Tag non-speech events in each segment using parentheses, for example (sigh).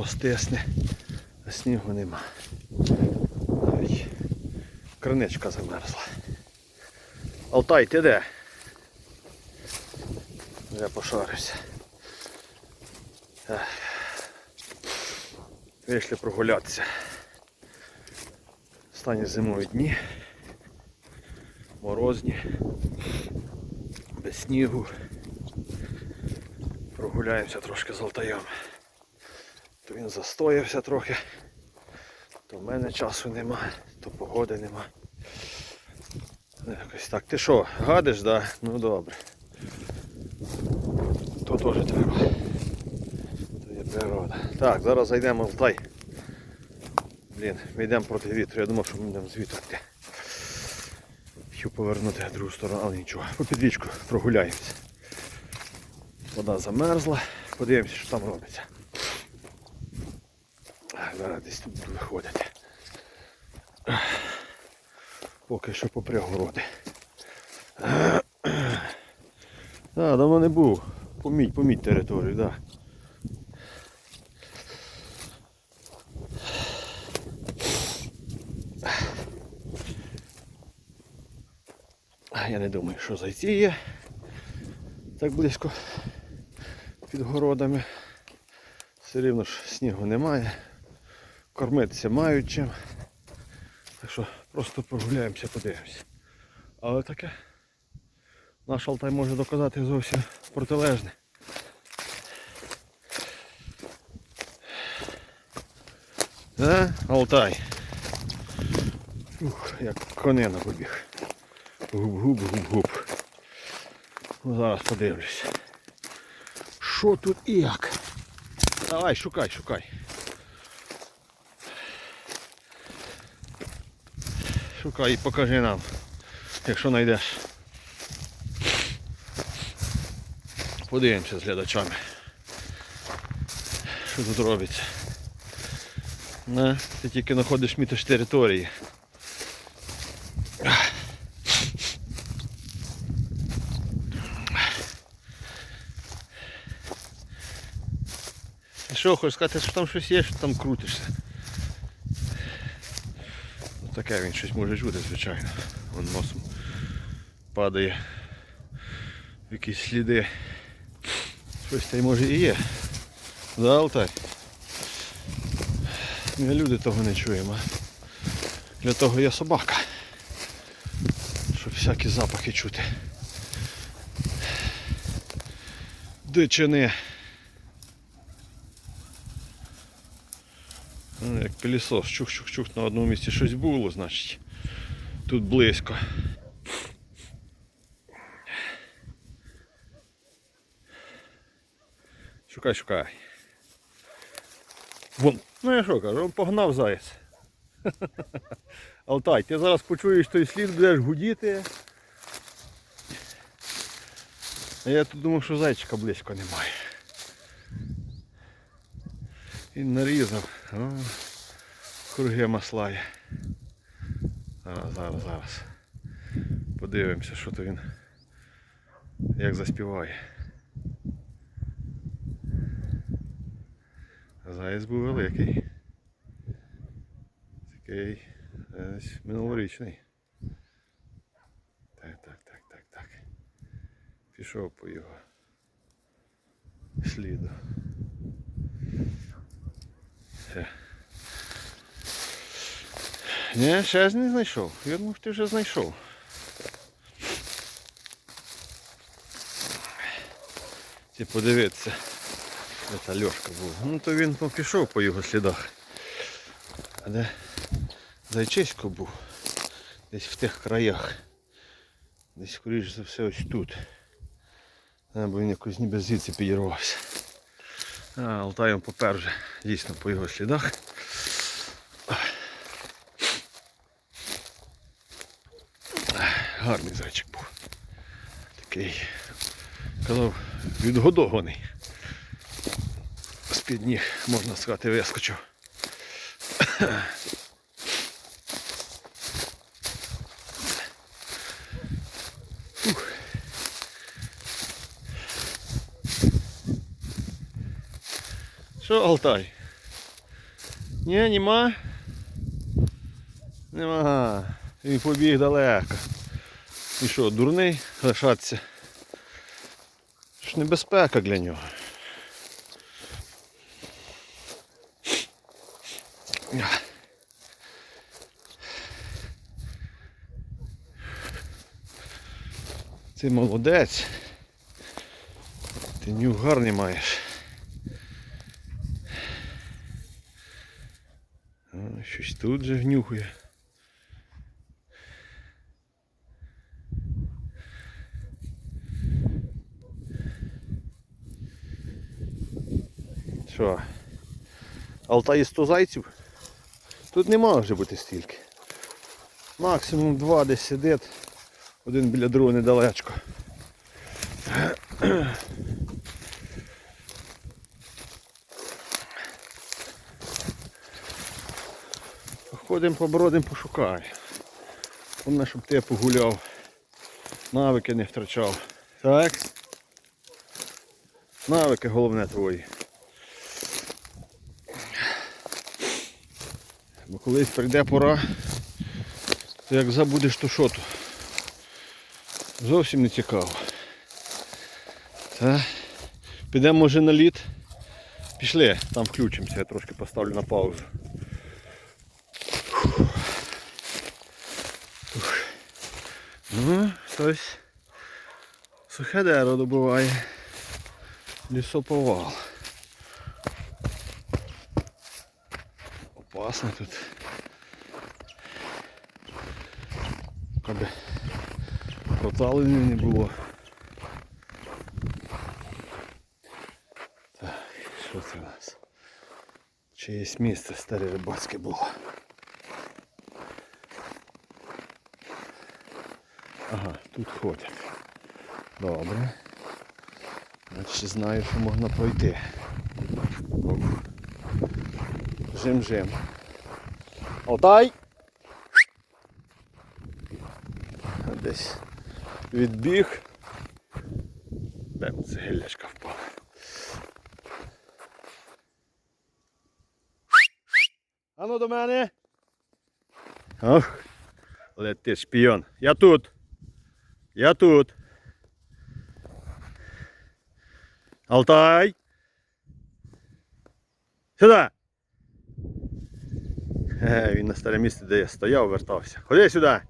мороз тисне, а снігу нема. Навіть криничка замерзла. Алтай, ти де? Я пошарився. Вийшли прогулятися. Останні зимові дні. Морозні. Без снігу. Прогуляємося трошки з Алтаєм. То він застоявся трохи, то в мене часу нема, то погоди нема. Ну, Якось так. Ти що, гадиш, да? Ну добре. То теж треба. То є природа. Так, зараз зайдемо в Алтай. Блін, ми йдемо проти вітру. Я думав, що ми йдемо з вітру йти. Хотів повернути в другу сторону, але нічого. По підвічку прогуляємося. Вода замерзла. Подивимося, що там робиться. Зараз десь тут буду виходити. Поки що попри городи. Так, давно не був. Поміть, поміть територію, так. Да. Я не думаю, що зайці є так близько під городами. Все рівно ж снігу немає. Кормитися мають чим. Так що просто прогуляємося, подивимося. Але таке наш Алтай може доказати зовсім протилежне. Да? Алтай. Ух, як конина побіг. Губ-губ-губ-губ. Ну, зараз подивлюсь. Що тут і як? Давай, шукай, шукай. Шукай і покажи нам, якщо знайдеш. Подивимося з глядачами. Що тут робиться. Не, ти тільки знаходиш мітиш території. Що, хочеш сказати, що там щось є, що там крутишся. Таке він щось може чути, звичайно. Вон носом падає якісь сліди. Щось та й може і є. Да, Алтай? Ми люди того не чуємо. Для того є собака. Щоб всякі запахи чути. Дичини. Ну, чух-чух-чух на одному місці щось було, значить. Тут близько. Шукай, шукай. Вон. Ну я що кажу, погнав заяць. (laughs) Алтай, ти зараз почуєш той слід, будеш гудіти. А я тут думав, що зайчика близько немає. Він нарізав. Круги маслає. Зараз, зараз, зараз. Подивимося, що то він як заспіває. Заєць був великий. Такий минулорічний. Так, так, так, так, так. Пішов по його сліду. Все. Ні, ще ж не знайшов. Я думав, ти вже знайшов. Ті подивитися. Та Льошка був. Ну то він пішов по його слідах. А де Зайчисько був? Десь в тих краях. Десь скоріш за все ось тут. А, бо він якось ніби звідси підірвався. А, Алтаєм попер дійсно по його слідах. Гарний зайчик був. Такий, казав, відгодований. З-під ніг, можна сказати, вискочив. Що Алтай? Ні, нема. Нема. Він побіг далеко. І що, дурний лишатися? Ж небезпека для нього. Ти молодець. Ти нюх гарний маєш. Щось тут же внюхує. Що? Алтай 100 зайців? Тут не може бути стільки. Максимум два десь сидить. Один біля другого недалечко. Ходимо, побродимо, пошукаємо. Головне, щоб ти погуляв. Навики не втрачав. Так? Навики головне твої. Колись прийде пора, то як забудеш, то що то? Зовсім не цікаво. Та. Підемо може на лід. Пішли, там включимося, я трошки поставлю на паузу. Ух. Ну, хтось сухе дерево добуває. Лісоповал. Опасно тут. Аби проталення не було. Так, що це у нас? Чиєсь місце старе рибацьке було. Ага, тут ходять. Добре. Значить знаю, що можна пройти. Жим-жим. Алтай! Десь відбіг. Де це гілячка впала. Ану до мене. Ох, лети шпіон. Я тут. Я тут. Алтай. Сюди. Е, він на старе місце, де я стояв, вертався. Ходи сюди.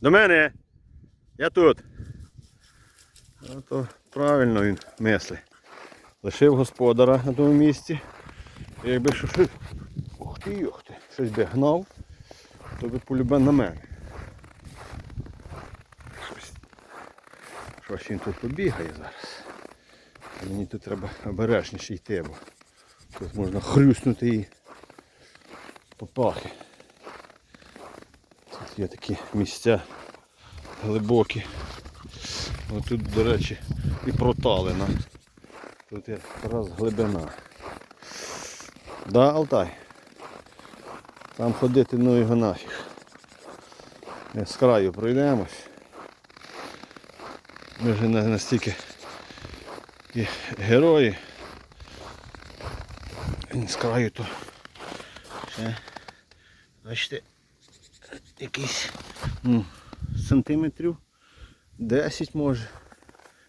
До мене. Я тут. А то правильно він мисли. Лишив господара на тому місці. І якби що щось. Ух ти, ух ти, щось би гнав, то би полюбив на мене. Щось. Щось він тут побігає зараз. Мені тут треба обережніше йти, бо тут можна хрюснути і попахи. Є такі місця глибокі. Ось тут, до речі, і проталина. Тут якраз глибина. Да, Алтай? Там ходити ну його нафіг. Ми з краю пройдемось. Ми вже не настільки і герої. Він з краю то ще бачите якийсь ну, сантиметрів 10 може,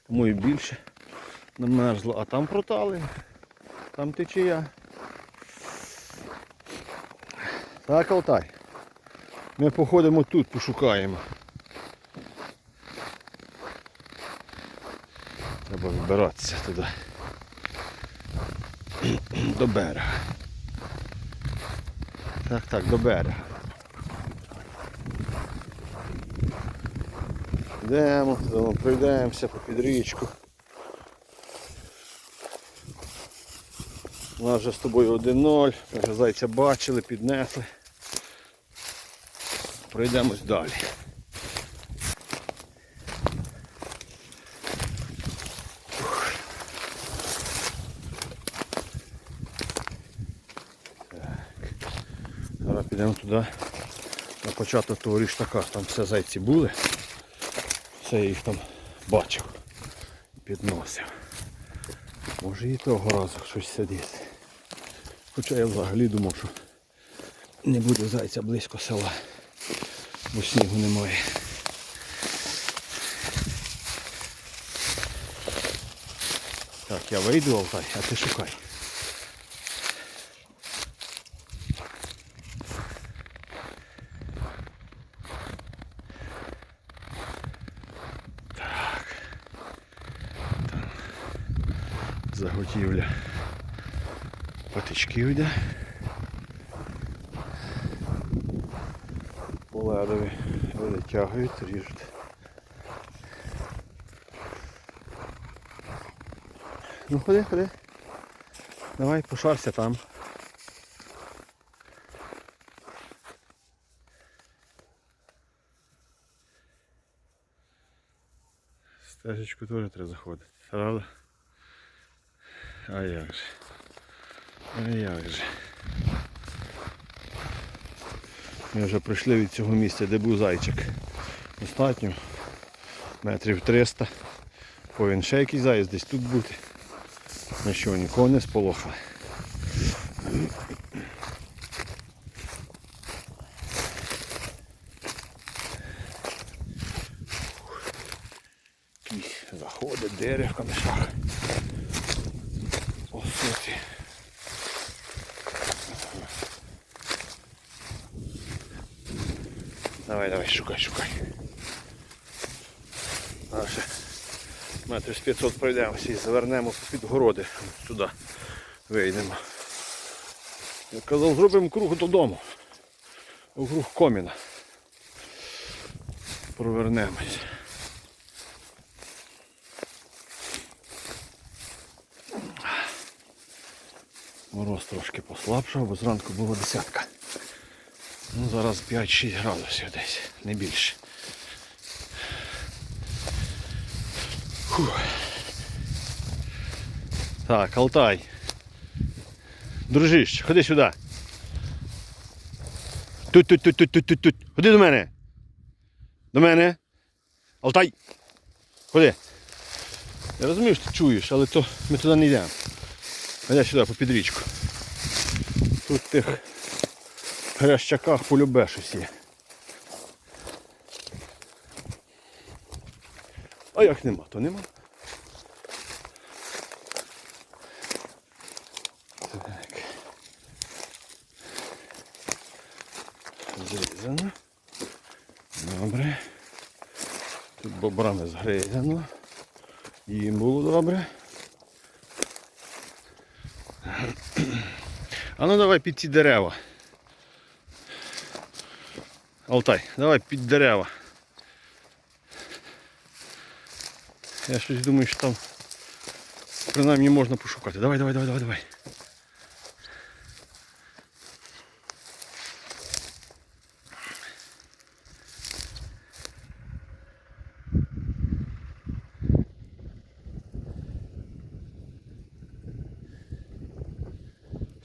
тому і більше намерзло, а там протали, там течія. Так, Алтай. Ми походимо тут, пошукаємо. Треба вибиратися туди. До берега. Так, так, до берега. Йдемо, пройдемося по підрічку. У нас вже з тобою 1-0, ми вже зайця бачили, піднесли. Пройдемось далі. Зараз підемо туди на початок того ріштака. Там все зайці були. Все я їх там бачив. Підносив. Може і того разу щось сидіти. Хоча я взагалі думав, що не буде зайця близько села, бо снігу немає. Так, я вийду, Алтай, а ти шукай. Так. Там заготівля патичків йде. Поледові витягують, ріжуть. Ну ходи, ходи. Давай, пошарся там. Стежечку теж треба заходити, правда? А як же? Як же? Ми вже прийшли від цього місця, де був зайчик. Достатньо. Метрів 300. Повинен ще якийсь заїзд десь тут бути. На що нікого не сполохали. Заходить дерево в Давай, давай, шукай, шукай. Наше. Метрів з 500 пройдемося і завернемо під городи. Сюди вийдемо. Я казав, зробимо круг додому. Круг коміна. Провернемось. Мороз трошки послабшав, бо зранку було десятка. Ну, зараз 5-6 градусів десь, не більше. Фух. Так, Алтай. Дружище, ходи сюди. Тут, тут, тут, тут, тут, тут, тут. Ходи до мене. До мене. Алтай. Ходи. Я розумію, що ти чуєш, але то ми туди не йдемо. Ходи сюди по підрічку. Тут тих грящаках полюбе щось. А як нема, то нема. Так. Зрізано. Добре. Тут бобрами згризано. Їм було добре. (clears throat) А ну давай під ці дерева. Алтай, давай під дерева. Я щось думаю, що там принаймні можна пошукати. Давай, давай, давай, давай, давай.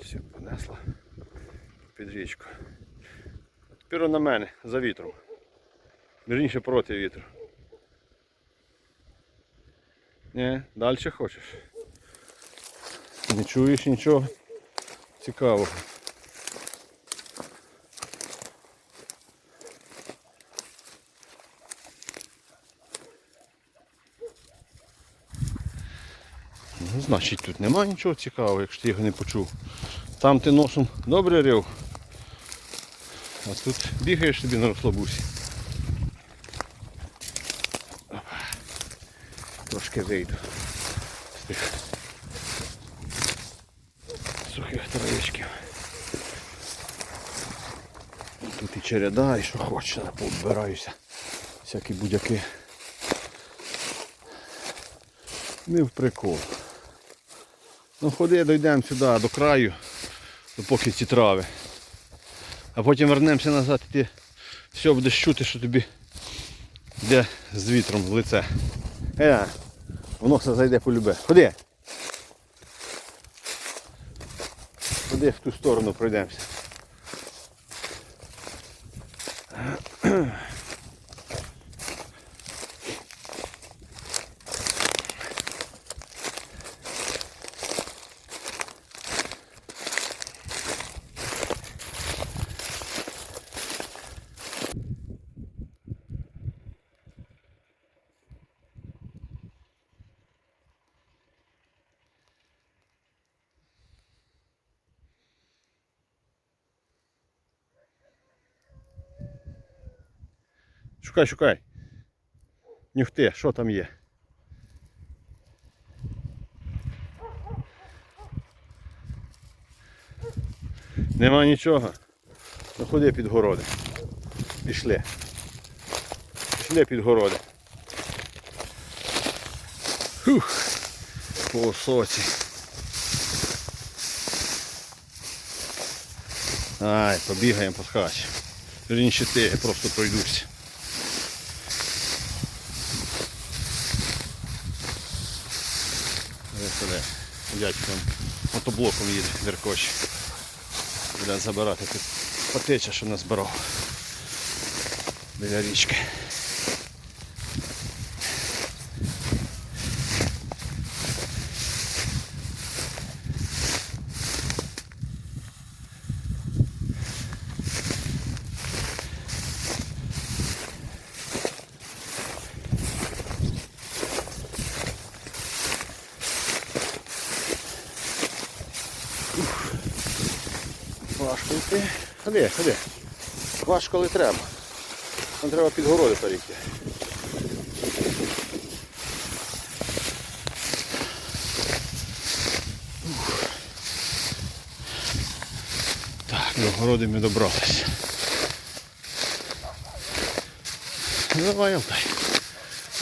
Все, понесла під річку. Тепер на мене за вітром. Вірніше проти вітру. Ні, далі хочеш. Не чуєш нічого цікавого. Ну, значить тут немає нічого цікавого, якщо ти його не почув. Там ти носом добре рив, а тут бігаєш собі на розслабусі. Трошки вийду з тих сухих травичків. Тут і череда, і що хочеш, пооббираюся. Всякі будяки. Не в прикол. Ну ходи, дійдемо сюди, до краю, допоки ці трави. А потім вернемося назад і ти все будеш чути, що тобі йде з вітром в лице. Е, воно все зайде по любе. Ходи. Ходи в ту сторону пройдемося. Шукай, шукай. Нюхти, що там є. Нема нічого. Ну ходи під городи. Пішли. Пішли під городи. Фух. По соці. Ай, побігаємо по хаті. Вірніше ти, я просто пройдусь. Ось сюди. Дядько мотоблоком їде, Віркоч. Буде забирати тут потеча, що назбирав. Біля річки. Йти. Ходи, ходи. Важко, але треба. Нам треба під городи перейти. Так, до городи ми добралися. Ну, Давай, Алтай.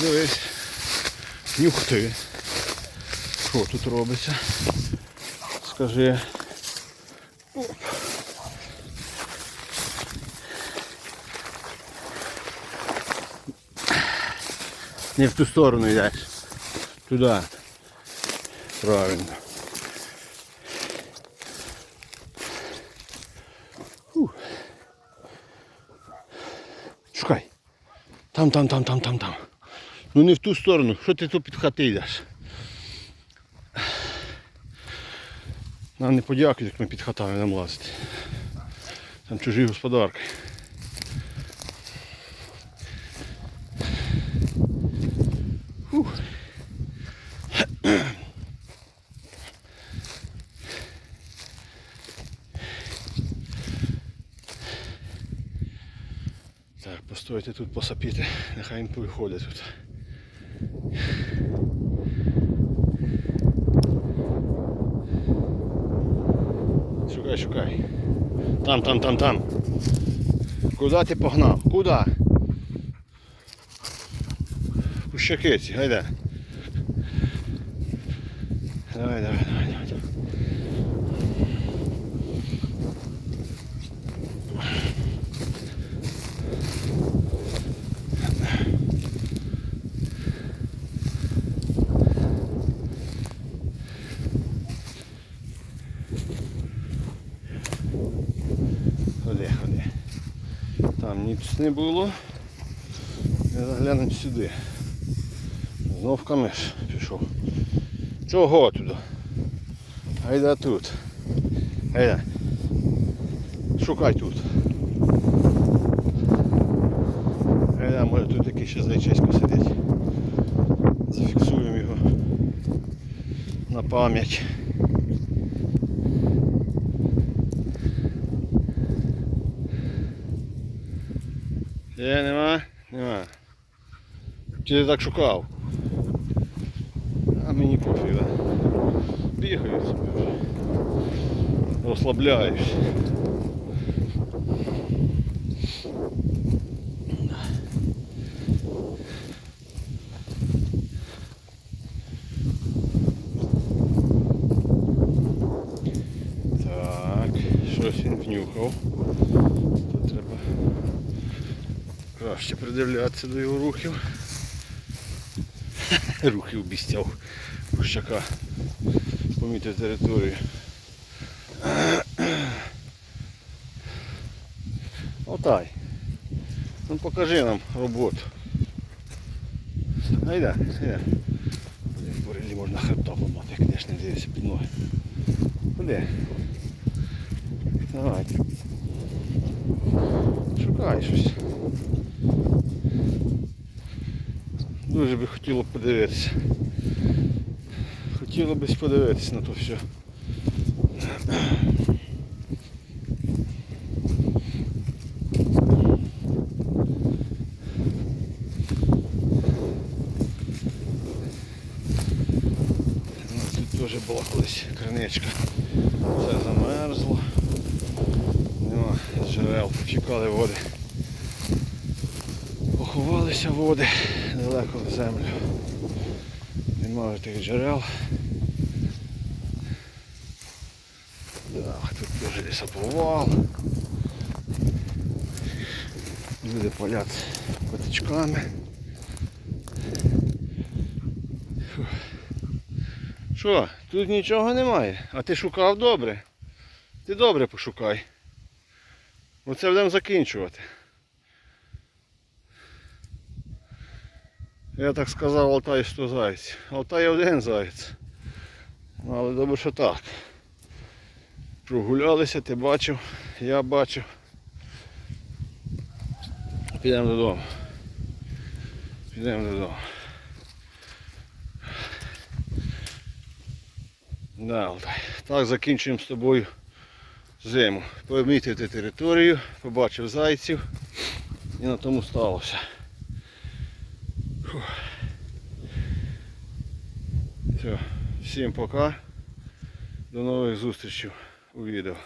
Дивись. Нюхти. Що тут робиться? Скажи. Не в ту сторону йдеш. Туди. Правильно. Фух. Шукай. Там, там, там, там, там, там. Ну не в ту сторону. Що ти тут під хати йдеш? Нам не подякують, як ми під хатами нам лазити. Там чужі господарки. Постойте тут посапіти, нехай він повиходить тут. Шукай, шукай. Там, там, там, там. Куда ти погнав? Куда? Кущаки ці, гайда. Давай, давай, давай, давай. Ходи, ходи. Там ніч не було. Заглянемо сюди. Знов камеш пішов. Чого туди? Гайда тут. Гайда. Шукай тут. Гайда, може тут якийсь ще зайчисько сидить. Зафіксуємо його на пам'ять. Є, нема? Нема. Чи ти так шукав? А мені пофіг, да? Бігаю собі вже. Розслабляюсь. Так, щось він внюхав. Краще придивлятися до його рухів. (laughs) Рухи обіцяв Кущака. Помітив територію. (clears throat) Отай. Ну покажи нам роботу. Айда, айда. Борелі можна хребта помати, як не дивишся під ноги. Куди? Давай. Шукай щось. Дуже би хотіло подивитися. Хотіло б подивитися на то все. Ну, тут теж була колись криничка. Все замерзло. Ну, Нема джерел, чекали води. Поховалися води далеко в землю. Немає тих джерел. Так, тут теж лісоповал. Люди палять котичками. Що, тут нічого немає, а ти шукав добре? Ти добре пошукай. Оце будемо закінчувати. Я так сказав Алтай 100 зайців. Алтай один заєць. Але добре, що так. Прогулялися, ти бачив, я бачив. Підемо додому. Підемо додому. Да, Алтай. Так закінчуємо з тобою зиму. Помітити територію, побачив зайців і на тому сталося. Фух. Все, всім пока. До нових зустрічей у відео.